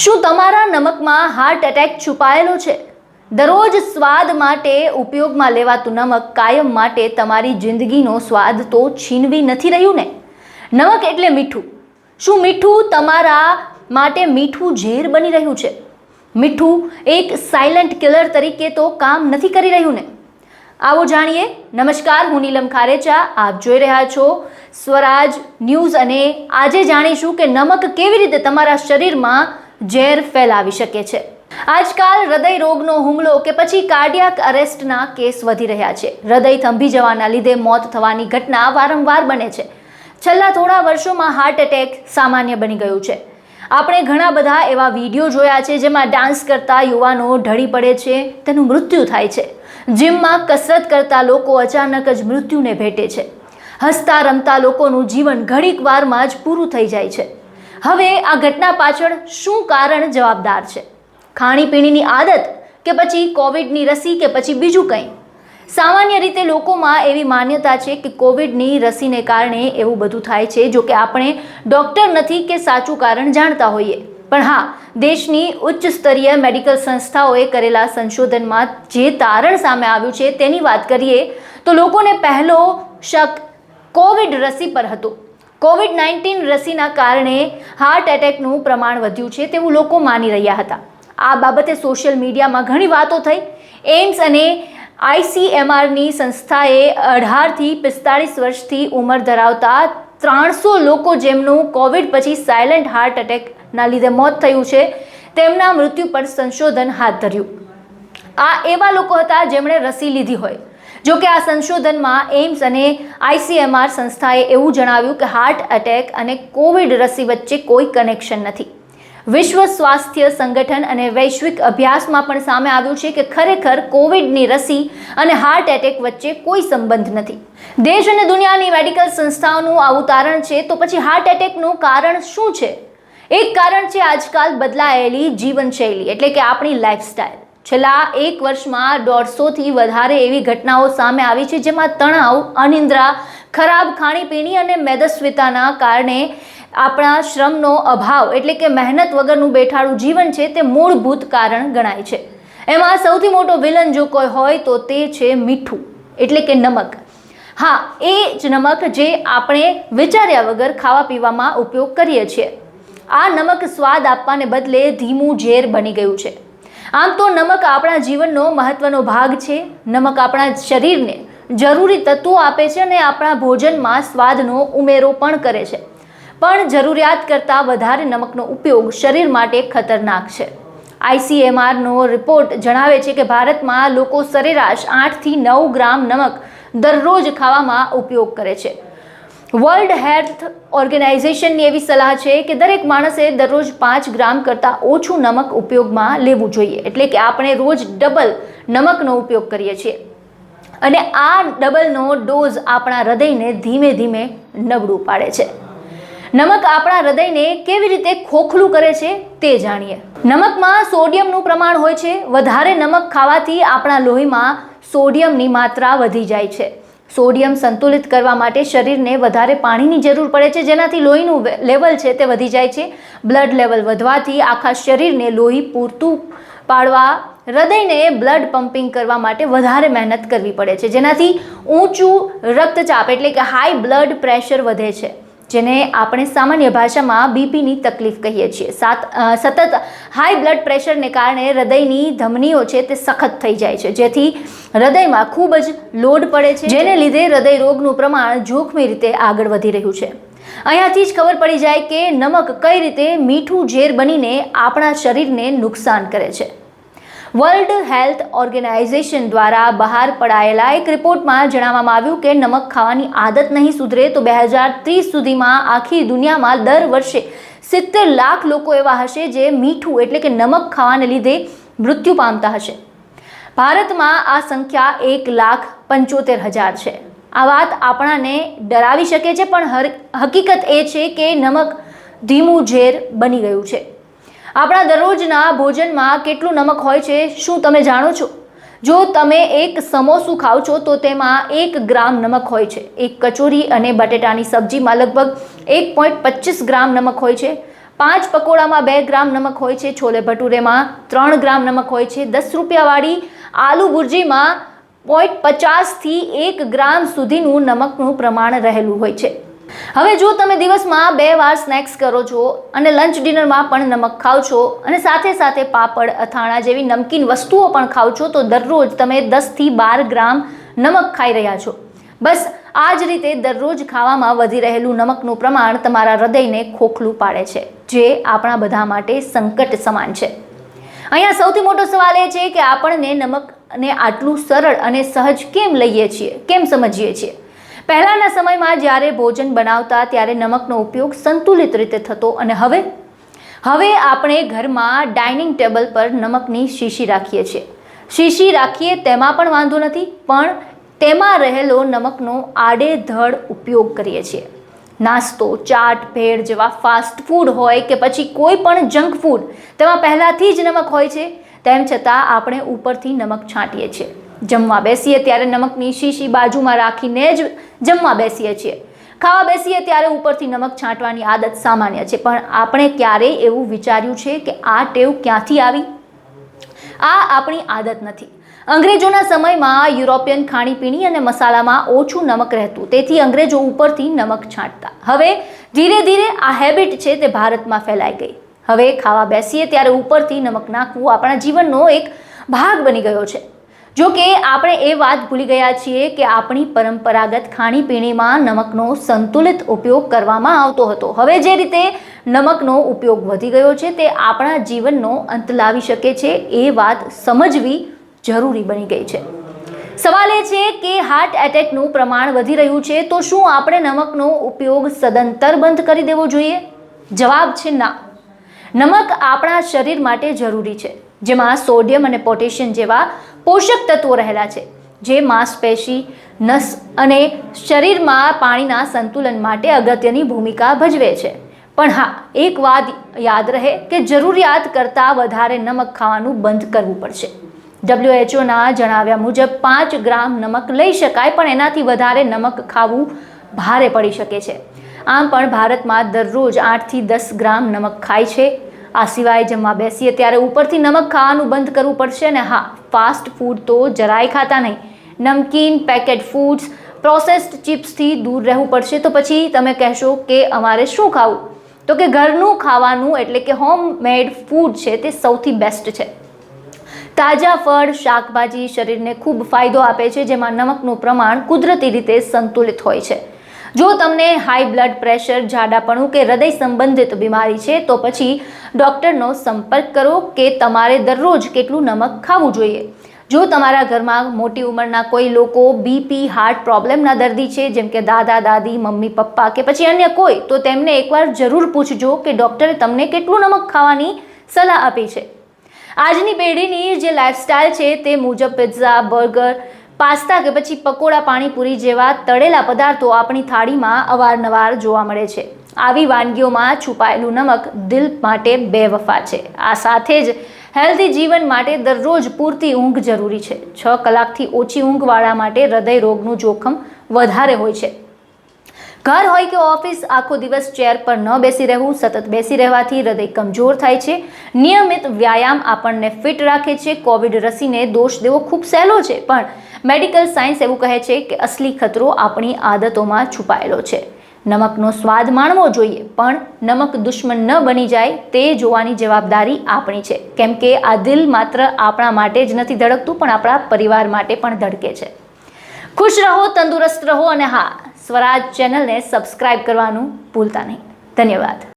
શું તમારા નમકમાં heart attack છુપાયેલો છે? દરરોજ સ્વાદ માટે ઉપયોગમાં લેવાતું નમક કાયમ માટે તમારી જિંદગીનો સ્વાદ તો છીનવી નથી રહ્યું ને? નમક એટલે મીઠું. શું મીઠું તમારા માટે મીઠું ઝેર બની રહ્યું છે? મીઠું એક સાયલન્ટ કિલર તરીકે તો કામ નથી કરી રહ્યું ને? આવો જાણીએ. નમસ્કાર, હું નીલમ ખારેચા. આપ જોઈ રહ્યા છો સ્વરાજ ન્યૂઝ અને આજે જાણીશું કે નમક કેવી રીતે તમારા શરીરમાં ઝેર ફેલાવી શકે છે. આજકાલ હૃદય રોગનો હુમલો કે પછી કાર્ડિયાક અરેસ્ટના કેસ વધી રહ્યા છે. હૃદય થંભી જવાના લીધે મોત થવાની ઘટના વારંવાર બને છે. છેલ્લા થોડા વર્ષોમાં હાર્ટ એટેક સામાન્ય બની ગયું છે. આપણે ઘણા બધા એવા વીડિયો જોયા છે જેમાં ડાન્સ કરતા યુવાનો ઢળી પડે છે, તેનું મૃત્યુ થાય છે. જીમમાં કસરત કરતા લોકો અચાનક જ મૃત્યુને ભેટે છે. હસતા રમતા લોકોનું જીવન ઘડીક વારમાં જ પૂરું થઈ જાય છે. હવે આ ઘટના પાછળ શું કારણ જવાબદાર છે? ખાણીપીણીની આદત કે પછી કોવિડની રસી કે પછી બીજું કંઈ? સામાન્ય રીતે લોકોમાં એવી માન્યતા છે કે કોવિડની રસીને કારણે એવું બધું થાય છે, જો કે આપણે ડૉક્ટર નથી કે સાચું કારણ જાણતા હોઈએ. પણ હા, દેશની ઉચ્ચ સ્તરીય મેડિકલ સંસ્થાઓએ કરેલા સંશોધનમાં જે તારણ સામે આવ્યું છે તેની વાત કરીએ તો લોકોને પહેલો શક કોવિડ રસી પર હતો. કોવિડ નાઇન્ટીન રસીના કારણે હાર્ટ એટેકનું પ્રમાણ વધ્યું છે તેવું લોકો માની રહ્યા હતા. આ બાબતે સોશિયલ મીડિયામાં ઘણી વાતો થઈ. એમ્સ અને આઈસીએમઆરની સંસ્થાએ અઢારથી પિસ્તાળીસ વર્ષથી ઉંમર ધરાવતા ત્રણસો લોકો જેમનું કોવિડ પછી સાયલન્ટ હાર્ટ એટેકના લીધે મોત થયું છે, તેમના મૃત્યુ પર સંશોધન હાથ ધર્યું. આ એવા લોકો હતા જેમણે રસી લીધી હોય. જો કે આ સંશોધનમાં એમ્સ અને આઈસીએમઆર સંસ્થાએ એવું જણાવ્યું કે હાર્ટ એટેક અને કોવિડ રસી વચ્ચે કોઈ કનેક્શન નથી. વિશ્વ સ્વાસ્થ્ય સંગઠન અને વૈશ્વિક અભ્યાસમાં પણ સામે આવ્યું છે કે ખરેખર કોવિડની રસી અને હાર્ટ એટેક વચ્ચે કોઈ સંબંધ નથી. દેશ અને દુનિયાની મેડિકલ સંસ્થાઓનું આવું તારણ છે તો પછી હાર્ટ એટેકનું કારણ શું છે? એક કારણ છે આજકાલ બદલાયેલી જીવનશૈલી, એટલે કે આપણી લાઈફસ્ટાઈલ. છેલ્લા એક વર્ષમાં દોઢસોથી વધારે એવી ઘટનાઓ સામે આવી છે જેમાં તણાવ, અનિદ્રા, ખરાબ ખાણીપીણી અને મેદસ્વીતાના કારણે આપણા શ્રમનો અભાવ એટલે કે મહેનત વગરનું બેઠાડું જીવન છે તે મૂળભૂત કારણ ગણાય છે. એમાં સૌથી મોટો વિલન જો કોઈ હોય તો તે છે મીઠું એટલે કે નમક. હા, એ જ નમક જે આપણે વિચાર્યા વગર ખાવા પીવામાં ઉપયોગ કરીએ છીએ. આ નમક સ્વાદ આપવાને બદલે ધીમું ઝેર બની ગયું છે. આમ તો નમક આપણા જીવનનો મહત્વનો ભાગ છે. નમક આપણા શરીરને જરૂરી તત્વો આપે છે અને આપણા ભોજનમાં સ્વાદનો ઉમેરો પણ કરે છે. પણ જરૂરિયાત કરતાં વધારે નમકનો ઉપયોગ શરીર માટે ખતરનાક છે. આઈસીએમઆરનો રિપોર્ટ જણાવે છે કે ભારતમાં લોકો સરેરાશ આઠથી નવ ગ્રામ નમક દરરોજ ખાવામાં ઉપયોગ કરે છે. વર્લ્ડ હેલ્થ ઓર્ગેનાઇઝેશનની એવી સલાહ છે કે દરેક માણસે દરરોજ પાંચ ગ્રામ કરતાં ઓછું નમક ઉપયોગમાં લેવું જોઈએ. એટલે કે આપણે રોજ ડબલ નમકનો ઉપયોગ કરીએ છીએ. અને આ ડબલનો ડોઝ આપણા હૃદયને ધીમે ધીમે નબળું પાડે છે. નમક આપણા હૃદયને કેવી રીતે ખોખલું કરે છે તે જાણીએ. નમકમાં સોડિયમનું પ્રમાણ હોય છે. વધારે નમક ખાવાથી આપણા લોહીમાં સોડિયમની માત્રા વધી જાય છે. સોડિયમ સંતુલિત કરવા માટે શરીરને વધારે પાણીની જરૂર પડે છે. જેનાથી લોહીનું લેવલ છે તે વધી જાય છે. બ્લડ લેવલ વધવાથી આખા શરીરને લોહી પૂરતું પાડવા, હૃદયને બ્લડ પમ્પિંગ કરવા માટે વધારે મહેનત કરવી પડે છે. જેનાથી ઊંચું રક્તચાપ એટલે કે હાઈ બ્લડ પ્રેશર વધે છે. જેને આપણે સામાન્ય ભાષામાં બીપીની તકલીફ કહીએ છીએ. સાત સતત હાઈ બ્લડ પ્રેશરને કારણે હૃદયની ધમનીઓ છે તે સખત થઈ જાય છે. જેથી હૃદયમાં ખૂબ જ લોડ પડે છે, જેને લીધે હૃદય રોગનું પ્રમાણ જોખમી રીતે આગળ વધી રહ્યું છે. અહીંયાથી જ ખબર પડી જાય કે નમક કઈ રીતે મીઠું ઝેર બનીને આપણા શરીરને નુકસાન કરે છે. વર્લ્ડ હેલ્થ ઓર્ગેનાઇઝેશન દ્વારા બહાર પડાયેલા એક રિપોર્ટમાં જણાવવામાં આવ્યું કે નમક ખાવાની આદત નહીં સુધરે તો બે હજાર ત્રીસ સુધીમાં આખી દુનિયામાં દર વર્ષે સિત્તેર લાખ લોકો એવા હશે જે મીઠું એટલે કે નમક ખાવાને લીધે મૃત્યુ પામતા હશે. ભારતમાં આ સંખ્યા એક લાખ પંચોતેર હજાર છે. આ વાત આપણાને ડરાવી શકે છે, પણ હકીકત એ છે કે નમક ધીમું ઝેર બની ગયું છે. આપણા દરરોજના ભોજનમાં કેટલું નમક હોય છે, શું તમે જાણો છો? જો તમે એક સમોસું ખાઓ છો, તો તેમાં એક ગ્રામ નમક હોય છે. એક કચોરી અને બટેટાની સબ્જીમાં લગભગ એક પોઈન્ટ પચીસ ગ્રામ નમક હોય છે. પાંચ પકોડામાં બે ગ્રામ નમક હોય છે. છોલે ભટુરેમાં ત્રણ ગ્રામ નમક હોય છે. દસ રૂપિયાવાળી આલુ ભુરજીમાં પોઈન્ટ પચાસથી એક ગ્રામ સુધીનું નમકનું પ્રમાણ રહેલું હોય છે. હવે જો તમે દિવસમાં બે વાર સ્નેક્સ કરો છો અને લંચ ડિનરમાં પણ નમક ખાઓ છો અને સાથે સાથે પાપડ, અથાણા જેવી નમકીન વસ્તુઓ પણ ખાઓ છો, તો દરરોજ તમે દસથી બાર ગ્રામ નમક ખાઈ રહ્યા છો. બસ આ જ રીતે દરરોજ ખાવામાં વધી રહેલું નમકનું પ્રમાણ તમારા હૃદયને ખોખલું પાડે છે, જે આપણા બધા માટે સંકટ સમાન છે. અહીંયા સૌથી મોટો સવાલ એ છે કે આપણને નમકને આટલું સરળ અને સહજ કેમ લઈએ છીએ? કેમ સમજીએ છીએ? પહેલાંના સમયમાં જ્યારે ભોજન બનાવતા ત્યારે નમકનો ઉપયોગ સંતુલિત રીતે થતો અને હવે? હવે આપણે ઘરમાં ડાઇનિંગ ટેબલ પર નમકની શીશી રાખીએ છીએ. શીશી રાખીએ તેમાં પણ વાંધો નથી, પણ તેમાં રહેલો નમકનો આડેધડ ઉપયોગ કરીએ છીએ. નાસ્તો, ચાટ, ભેળ જેવા ફાસ્ટ ફૂડ હોય કે પછી કોઈ પણ જંક ફૂડ તેમાં પહેલાંથી જ નમક હોય છે, તેમ છતાં આપણે ઉપરથી નમક છાંટીએ છીએ. જમવા બેસીએ ત્યારે નમકની શીશી બાજુમાં રાખીને જ જમવા બેસીએ છીએ. ખાવા બેસીએ ત્યારે ઉપરથી નમક છાંટવાની આદત સામાન્ય છે, પણ આપણે ક્યારેય એવું વિચાર્યું છે કે આ ટેવ ક્યાંથી આવી? આ આપણી આદત નથી. અંગ્રેજોના સમયમાં યુરોપિયન ખાણીપીણી અને મસાલામાં ઓછું નમક રહેતું, તેથી અંગ્રેજો ઉપરથી નમક છાંટતા. હવે ધીરે ધીરે આ હેબિટ છે તે ભારતમાં ફેલાઈ ગઈ. હવે ખાવા બેસીએ ત્યારે ઉપરથી નમક નાખવું આપણા જીવનનો એક ભાગ બની ગયો છે. જો કે આપણે એ વાત ભૂલી ગયા છીએ કે આપણી પરંપરાગત ખાણીપીણીમાં નમકનો સંતુલિત ઉપયોગ કરવામાં આવતો હતો. હવે જે રીતે નમકનો ઉપયોગ વધી ગયો છે તે આપણા જીવનનો અંત લાવી શકે છે એ વાત સમજવી જરૂરી બની ગઈ છે. સવાલ એ છે કે હાર્ટ એટેકનું પ્રમાણ વધી રહ્યું છે તો શું આપણે નમકનો ઉપયોગ સદંતર બંધ કરી દેવો જોઈએ? જવાબ છે ના. નમક આપણા શરીર માટે જરૂરી છે. જેમાં સોડિયમ અને પોટેશિયમ જેવા પોષક તત્વો રહેલા છે, જે માંસપેશી, નસ અને શરીરમાં પાણીના સંતુલન માટે અગત્યની ભૂમિકા ભજવે છે. પણ હા, એક વાત યાદ રહે કે જરૂરિયાત કરતાં વધારે નમક ખાવાનું બંધ કરવું પડશે. ડબ્લ્યુએચઓના જણાવ્યા મુજબ પાંચ ગ્રામ નમક લઈ શકાય, પણ એનાથી વધારે નમક ખાવું ભારે પડી શકે છે. આમ પણ ભારતમાં દરરોજ આઠથી દસ ગ્રામ નમક ખાય છે. આ સિવાય જમવા બેસીએ ત્યારે ઉપરથી નમક ખાવાનું બંધ કરવું પડશે અને હા ફાસ્ટ ફૂડ તો જરાય ખાતા નહીં. નમકીન પેકેટ ફૂડ્સ પ્રોસેસ્ડ ચિપ્સથી દૂર રહેવું પડશે. તો પછી તમે કહેશો કે અમારે શું ખાવું? તો કે ઘરનું ખાવાનું એટલે કે હોમ મેડ ફૂડ છે તે સૌથી બેસ્ટ છે. તાજા ફળ, શાકભાજી શરીરને ખૂબ ફાયદો આપે છે, જેમાં નમકનું પ્રમાણ કુદરતી રીતે સંતુલિત હોય છે. જો તમને હાઈ બ્લડ પ્રેશર જાડાપણું કે હૃદય સંબંધિત બીમારી છે, તો પછી ડૉક્ટરનો સંપર્ક કરો કે તમારે દરરોજ કેટલું નમક ખાવું જોઈએ. જો તમારા ઘરમાં મોટી ઉંમરના કોઈ લોકો બીપી હાર્ટ પ્રોબ્લેમના દર્દી છે, જેમ કે દાદા, દાદી, મમ્મી, પપ્પા કે પછી અન્ય કોઈ, તો તેમને એકવાર જરૂર પૂછજો કે ડૉક્ટરે તમને કેટલું નમક ખાવાની સલાહ આપી છે. આજની પેઢીની જે લાઈફસ્ટાઈલ છે, તે મુજબ પિઝા બર્ગર પાસ્તા કે પછી પકોડા, પાણીપુરી જેવા તળેલા પદાર્થો આપણી થાળીમાં અવારનવાર જોવા મળે છે. આવી વાનગીઓમાં છુપાયેલું નમક દિલ માટે બેવફા છે. આ સાથે જ હેલ્ધી જીવન માટે દરરોજ પૂરતી ઊંઘ જરૂરી છે. છ કલાકથી ઓછી ઊંઘવાળા માટે હૃદય રોગનું જોખમ વધારે હોય છે. ઘર હોય કે ઓફિસ, આખો દિવસ ચેર પર ન બેસી રહેવું, સતત બેસી રહેવાથી હૃદય કમજોર થાય છે. નિયમિત વ્યાયામ આપણને ફિટ રાખે છે. કોવિડ રસીને દોષ દેવો ખૂબ સહેલો છે. પણ મેડિકલ સાયન્સ એવું કહે છે કે અસલી ખતરો આપણી આદતોમાં છુપાયેલો છે. નમકનો સ્વાદ માણવો જોઈએ, પણ નમક દુશ્મન ન બની જાય તે જોવાની જવાબદારી આપણી છે. કેમ કે આ દિલ માત્ર આપણા માટે જ નથી ધડકતું, પણ આપણા પરિવાર માટે પણ ધડકે છે. ખુશ રહો, તંદુરસ્ત રહો અને હા સ્વરાજ ચેનલને સબસ્ક્રાઇબ કરવાનું ભૂલતા નહીં. ધન્યવાદ.